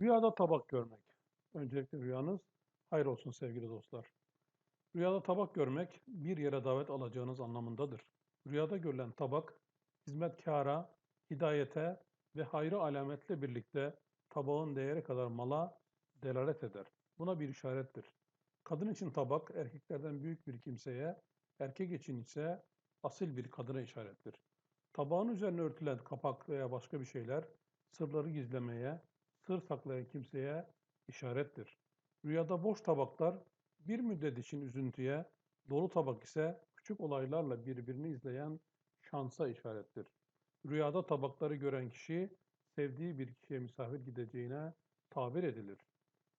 Rüyada tabak görmek. Öncelikle rüyanız hayır olsun sevgili dostlar. Rüyada tabak görmek bir yere davet alacağınız anlamındadır. Rüyada görülen tabak hizmetkara, hidayete ve hayrı alametle birlikte tabağın değeri kadar mala delalet eder. Buna bir işarettir. Kadın için tabak erkeklerden büyük bir kimseye, erkek için ise asil bir kadına işarettir. Tabağın üzerine örtülen kapak veya başka bir şeyler sırları gizlemeye, sır saklayan kimseye işarettir. Rüyada boş tabaklar bir müddet için üzüntüye, dolu tabak ise küçük olaylarla birbirini izleyen şansa işarettir. Rüyada tabakları gören kişi sevdiği bir kişiye misafir gideceğine tabir edilir.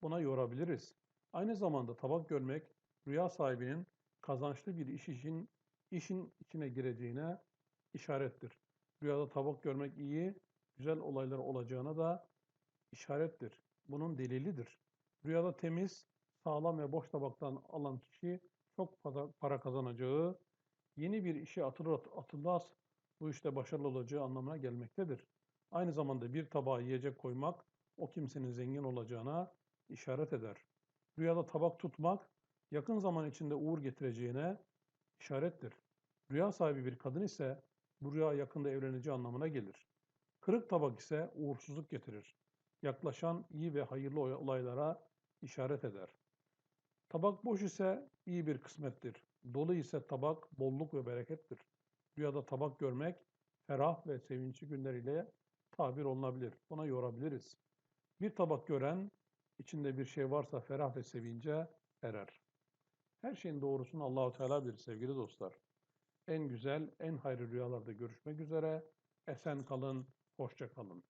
Buna yorabiliriz. Aynı zamanda tabak görmek rüya sahibinin kazançlı bir iş için işin içine gireceğine işarettir. Rüyada tabak görmek iyi, güzel olaylar olacağına da işarettir. Bunun delilidir. Rüyada temiz, sağlam ve boş tabaktan alan kişi çok para, kazanacağı, yeni bir işe atılır atılmaz bu işte başarılı olacağı anlamına gelmektedir. Aynı zamanda bir tabağa yiyecek koymak o kimsenin zengin olacağına işaret eder. Rüyada tabak tutmak yakın zaman içinde uğur getireceğine işarettir. Rüya sahibi bir kadın ise bu rüya yakında evleneceği anlamına gelir. Kırık tabak ise uğursuzluk getirir. Yaklaşan iyi ve hayırlı olaylara işaret eder. Tabak boş ise iyi bir kısmettir. Dolu ise tabak bolluk ve berekettir. Rüyada tabak görmek ferah ve sevinçli günler ile tabir olunabilir. Buna yorabiliriz. Bir tabak gören içinde bir şey varsa ferah ve sevince erer. Her şeyin doğrusunu Allahu Teala bilir sevgili dostlar. En güzel, en hayırlı rüyalarda görüşmek üzere. Esen kalın, hoşça kalın.